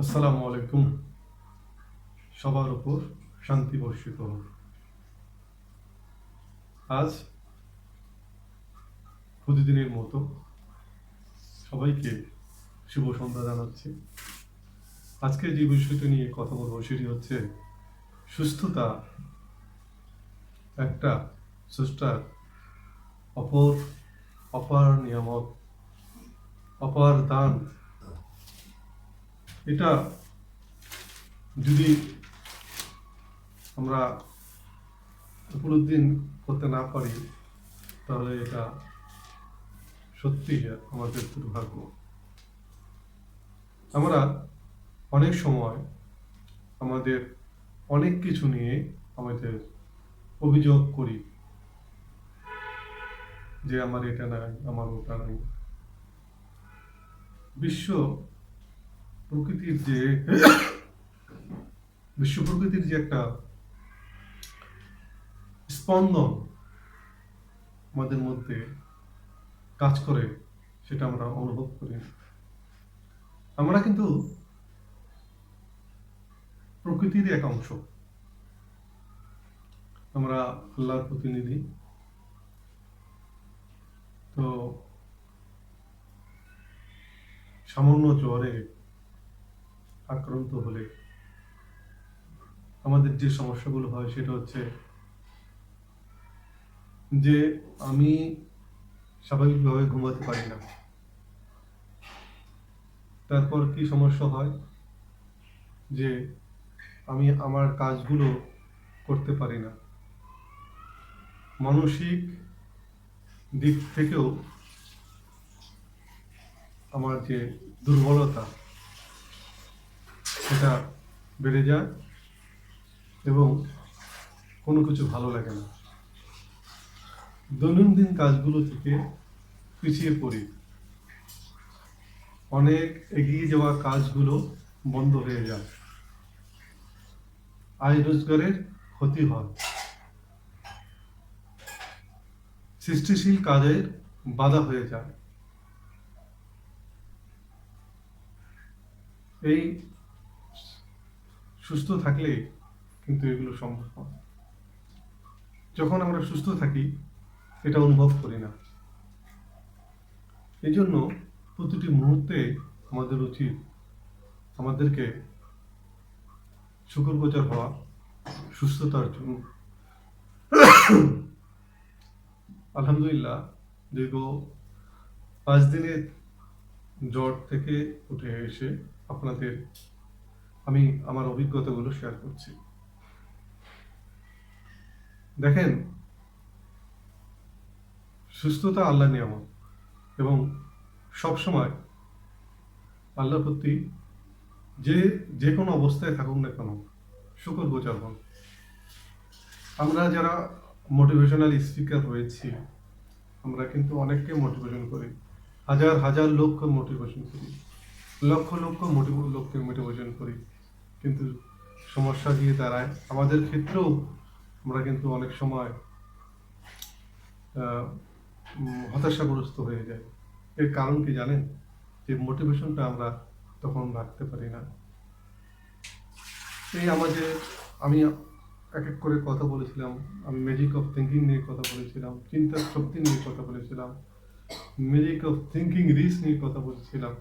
আসসালামু আলাইকুম। সবার উপর শান্তি বর্ষিত হোক। আজ প্রতিদিনের মতো সবাইকে শুভ সন্ধ্যা জানাচ্ছি। আজকে যে বিষয়টা নিয়ে কথা বলব সেটি হচ্ছে সুস্থতা একটা সুষ্ঠার অপর অপার নিয়ামক অপার দান এটা যদি আমরা উপলব্ধি করতে না পারি, তাহলে এটা সত্যি আমাদের দুর্ভাগ্য। আমরা অনেক সময় আমাদের অনেক কিছু নিয়ে আমাদের অভিযোগ করি যে আমার এটা নাই, আমার ওটা নাই। বিশ্ব প্রকৃতির যে বিশ্ব প্রকৃতির যে একটা স্পন্দন আমাদের মধ্যে কাজ করে, সেটা আমরা অনুভব করি। আমরা কিন্তু প্রকৃতির এক অংশ। আমরা আল্লাহর প্রতিনিধি। তো সামান্য জ্বরে আক্রান্ত হলে আমাদের যে সমস্যাগুলো হয় সেটা হচ্ছে যে আমি স্বাভাবিকভাবে ঘুমাতে পারি না। তারপর কি সমস্যা হয়? যে আমি আমার কাজগুলো করতে পারি না। মানসিক দিক থেকেও আমার যে দুর্বলতা সেটা বেড়ে যায় এবং কোনো কিছু ভালো লাগে না। দৈনন্দিন কাজগুলো থেকে পিছিয়ে পড়ি। অনেক এগিয়ে যাওয়া কাজগুলো বন্ধ হয়ে যায়। আয় রোজগারের ক্ষতি হয়। সৃষ্টিশীল কাজের বাধা হয়ে যায়। এই সুস্থ থাকলে কিন্তু এগুলো সম্ভব। যখন আমরা সুস্থ থাকি এটা অনুভব করি না এই জন্য প্রতিটি মুহূর্তে আমাদের উচিত আমাদেরকে শুকরগোচর হওয়া, সুস্থতার জন্য আলহামদুলিল্লাহ, দীর্ঘ পাঁচ দিনের জ্বর থেকে উঠে এসে আপনাদের আমি আমার অভিজ্ঞতাগুলো শেয়ার করছি। দেখেন, সুস্থতা আল্লাহ নিয়ামত এবং সবসময় আল্লাহ প্রতি যে যে কোনো অবস্থায় থাকুক না কেন শুকর গোচার হন। আমরা যারা মোটিভেশনাল স্পিকার রয়েছি আমরা কিন্তু অনেককে মোটিভেশন করি। হাজার হাজার লোককে মোটিভেশন করি। লক্ষ লক্ষ মোটিভ লোককে মোটিভেশন করি। কিন্তু সমস্যা দিয়ে দাঁড়ায়। আমাদের ক্ষেত্রেও আমরা কিন্তু অনেক সময় হতাশাগ্রস্ত হয়ে যাই। এর কারণ কি জানেন? যে মোটিভেশনটা আমরা তখন রাখতে পারি না। এই আমাদের, আমি এক এক করে কথা বলেছিলাম, আমি ম্যাজিক অফ থিঙ্কিং নিয়ে কথা বলেছিলাম, চিন্তার শক্তি নিয়ে কথা বলেছিলাম ম্যাজিক অফ থিঙ্কিং রিস নিয়ে কথা বলেছিলাম।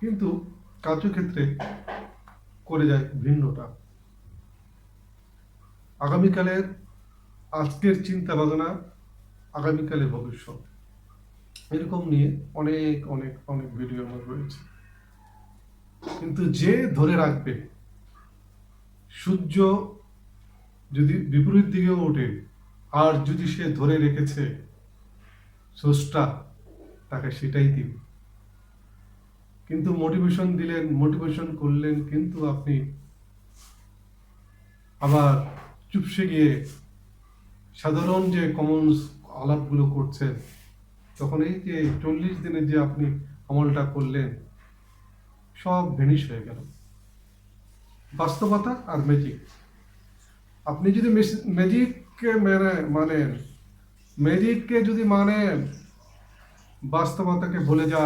কিন্তু কার্যক্ষেত্রে করে যায় ভিন্নটা আগামীকালের আজকের চিন্তা ভাবনা আগামীকালের ভবিষ্যৎ। এরকম নিয়ে অনেক অনেক অনেক ভিডিও আমার রয়েছে। কিন্তু যে ধরে রাখবে, সূর্য যদি বিপরীত দিকে ওঠে, আর যদি সে ধরে রেখেছে, স্রষ্টা তাকে সেটাই দিবে। কিন্তু মোটিভেশন দিলেন মোটিভেশন করলেন, কিন্তু আপনি আবার চুপসে গিয়ে সাধারণ যে কমন আলাপগুলো করছেন, তখন এই যে চল্লিশ দিনে যে আপনি আমলটা করলেন, সব ভেনিশ হয়ে গেল। বাস্তবতা আর ম্যাজিক আপনি যদি ম্যাজিককে মেনে, মানেন ম্যাজিককে যদি মানেন, বাস্তবতাকে ভুলে যা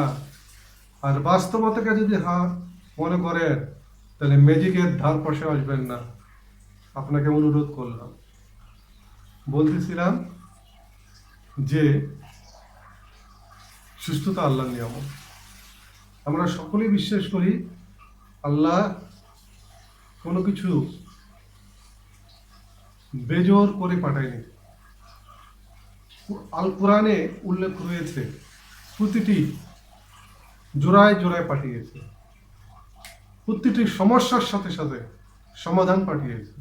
আর বাস্তবতাকে যদি হা, মনে করেন, তাহলে ম্যাজিকের ধার পাশে আসবেন না। আপনাকে অনুরোধ করলাম। বলতেছিলাম যে, সুস্থতা আল্লাহর নিয়ামত। আমরা সকলেই বিশ্বাস করি, আল্লাহ কোনো কিছু বেজোর করে পাঠায়নি। আল কোরআনে উল্লেখ রয়েছে, প্রতিটি জোড়ায় জোড়ায় পাঠিয়েছে। প্রতিটি সমস্যার সাথে সাথে সমাধান পাঠিয়েছে।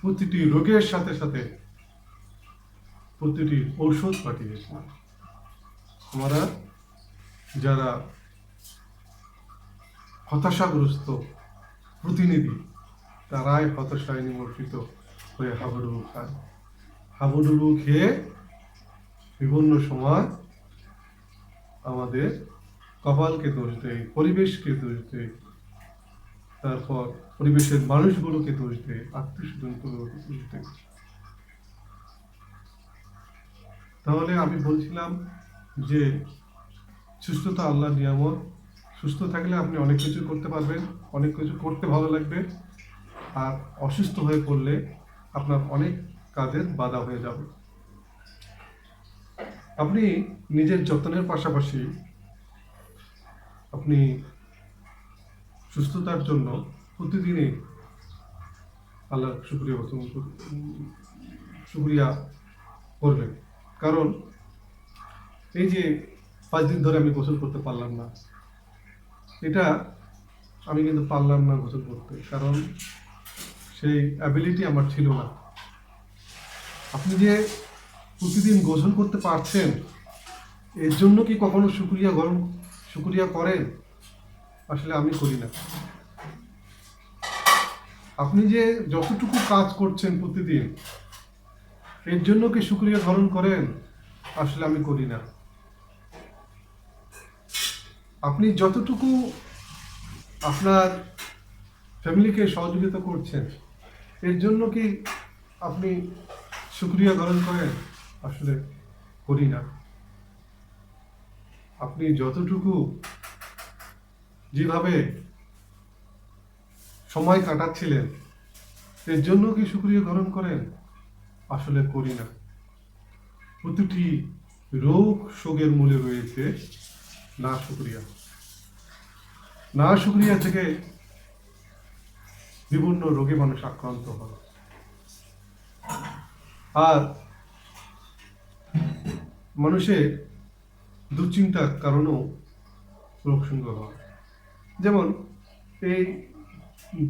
প্রতিটি রোগের সাথে সাথে প্রতিটি ঔষধ পাঠিয়েছে। আমরা যারা হতাশাগ্রস্ত প্রতিনিধি, তারাই হতাশায় নিমজ্জিত হয়ে হাবুডুবু খায়। হাবুডুবু খেয়ে বিভিন্ন সময় আমাদের কপালকে দোষ দেয়, পরিবেশকে দোষ দেয়। তারপর পরিবেশের মানুষগুলোকে দোষ দেয় আত্মীয় স্বজনগুলোকে দোষ দেয়। তাহলে আমি বলছিলাম যে সুস্থতা আল্লাহ নিয়ামত। সুস্থ থাকলে আপনি অনেক কিছু করতে পারবেন, অনেক কিছু করতে ভালো লাগবে। আর অসুস্থ হয়ে পড়লে আপনার অনেক কাজের বাধা হয়ে যাবে। আপনি নিজের যত্নের পাশাপাশি আপনি সুস্থতার জন্য প্রতিদিনই আল্লাহ শুক্রিয়া শুক্রিয়া করবেন। কারণ এই যে পাঁচ দিন ধরে আমি গোসল করতে পারলাম না, এটা আমি কিন্তু পারলাম না গোসল করতে, কারণ সেই অ্যাবিলিটি আমার ছিল না। আপনি যে প্রতিদিন গোসল করতে পারছেন, এর জন্য কি কখনো শুক্রিয়া গরম শুক্রিয়া করেন আসলে আমি করি না। আপনি যে যতটুকু কাজ করছেন প্রতিদিন, এর জন্য কি শুক্রিয়া গ্রহণ করেন? আসলে আমি করি না। আপনি যতটুকু আপনার ফ্যামিলিকে সহযোগিতা করছেন, এর জন্য কি আপনি শুক্রিয়া গ্রহণ করেন? আসলে করি না। আপনি যতটুকু যেভাবে সময় কাটাচ্ছিলেন, এর জন্য কি শুক্রিয়া গ্রহণ করেন? আসলে করি না। প্রতিটি রোগ শোকের মূলে রয়েছে না শুক্রিয়া না শুক্রিয়া থেকে বিভিন্ন রোগে মানুষ আক্রান্ত হয়। আর মানুষের দুশ্চিন্তার কারণেও রোগ হয়। যেমন এই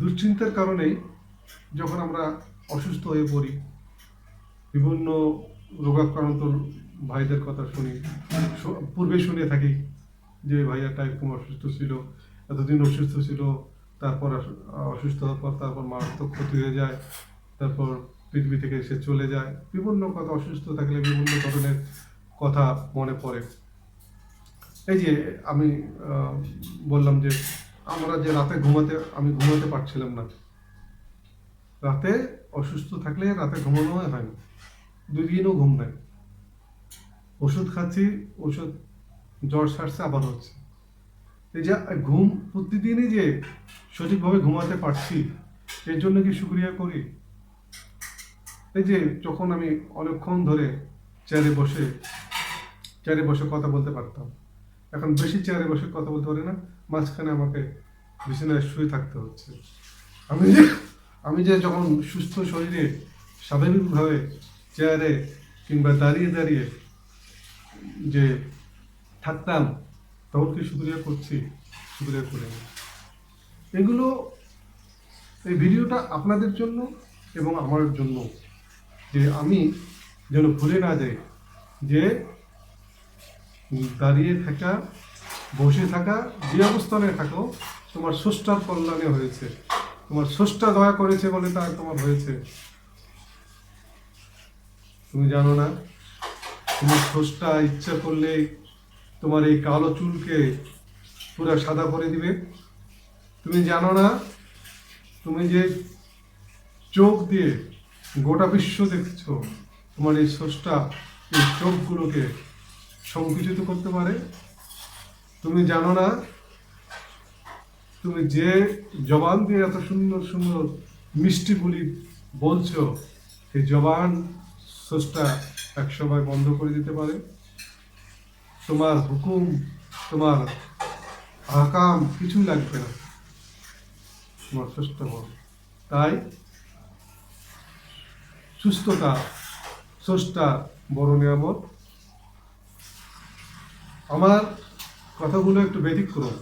দুশ্চিন্তার কারণেই যখন আমরা অসুস্থ হয়ে পড়ি, বিভিন্ন রোগাক্রান্ত ভাইদের কথা শুনি পূর্বে শুনে থাকি যে ভাইয়াটা এরকম অসুস্থ ছিল, এতদিন অসুস্থ ছিল, তারপর অসুস্থ হওয়ার পর তারপর মারাত্মক ক্ষতি হয়ে যায়, তারপর পৃথিবী থেকে সে চলে যায়, বিভিন্ন কথা, অসুস্থ থাকলে বিভিন্ন ধরনের কথা মনে পড়ে। এই যে আমি বললাম যে আমরা যে রাতে ঘুমাতে, আমি ঘুমাতে পারছিলাম না। রাতে অসুস্থ থাকলে রাতে ঘুমানো হয় না। দুই দিনও ঘুম নাই। ওষুধ খাচ্ছি, ওষুধ জ্বর সারছে, আবার হচ্ছে। এই যে ঘুম প্রতিদিনই যে সঠিকভাবে ঘুমাতে পারছি, এর জন্য কি শুক্রিয়া করি? এই যে যখন আমি অনেকক্ষণ ধরে চেয়ারে বসে চেয়ারে বসে কথা বলতে পারতাম এখন বেশি চেয়ারে বসে কথা বলতে পারি না, মাঝখানে আমাকে বিছানায় শুয়ে থাকতে হচ্ছে। আমি যে আমি যে যখন সুস্থ শরীরে স্বাভাবিকভাবে চেয়ারে কিংবা দাঁড়িয়ে দাঁড়িয়ে যে থাকতাম, তখন কি শুক্রিয়া করছি? শুক্রিয়া করে এগুলো, এই ভিডিওটা আপনাদের জন্য এবং আমার জন্য যে আমি যেন ভুলে না যাই যে দাঁড়িয়ে থাকা, বসে থাকা যে অবস্থানে থাকো, তোমার স্রষ্টার কল্যাণে হয়েছে। তোমার স্রষ্টা দয়া করেছে বলে তা তোমার হয়েছে। তুমি জানো না তোমার স্রষ্টা ইচ্ছা করলে তোমার এই কালো চুলকে পুরো সাদা করে দিবে। তুমি জানো না, তুমি যে চোখ দিয়ে গোটা বিশ্ব দেখছ, তোমার এই স্রষ্টা এই চোখগুলোকে সংকুচিত করতে পারে। তুমি জানো না, তুমি যে জবান দিয়ে এত সুন্দর সুন্দর মিষ্টি বলি বলছো, সেই জবান সোচটা এক সময় বন্ধ করে দিতে পারে। তোমার হুকুম, তোমার আকাম কিছু লাগবে না। তোমার সুস্থ হও তাই সুস্থতা স্রষ্টা বড় নিয়ামত। আমার কথাগুলো একটু ব্যতিক্রম।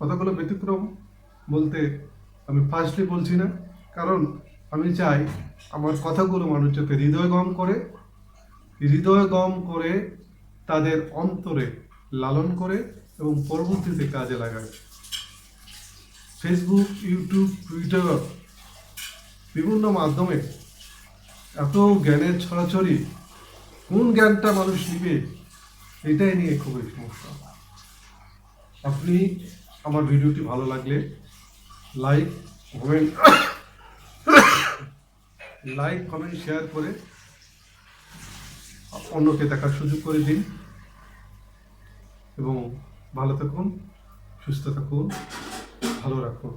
কথাগুলো ব্যতিক্রম বলতে আমি ফার্স্টলি বলছি না, কারণ আমি চাই আমার কথাগুলো মানুষ যাতে হৃদয়গম করে হৃদয়গম করে তাদের অন্তরে লালন করে এবং পরবর্তীতে কাজে লাগায়। ফেসবুক ইউটিউব টুইটার বিভিন্ন মাধ্যমে এত জ্ঞানের ছড়াছড়ি কোন জ্ঞানটা মানুষ নিবে, এটাই নিয়ে খুবই সমস্যা। আপনি আমার ভিডিওটি ভালো লাগলে like, comment like, comment, share করে অন্যকে দেখার সুযোগ করে দিন। এবং ভালো থাকুন, সুস্থ থাকুন, ভালো রাখুন।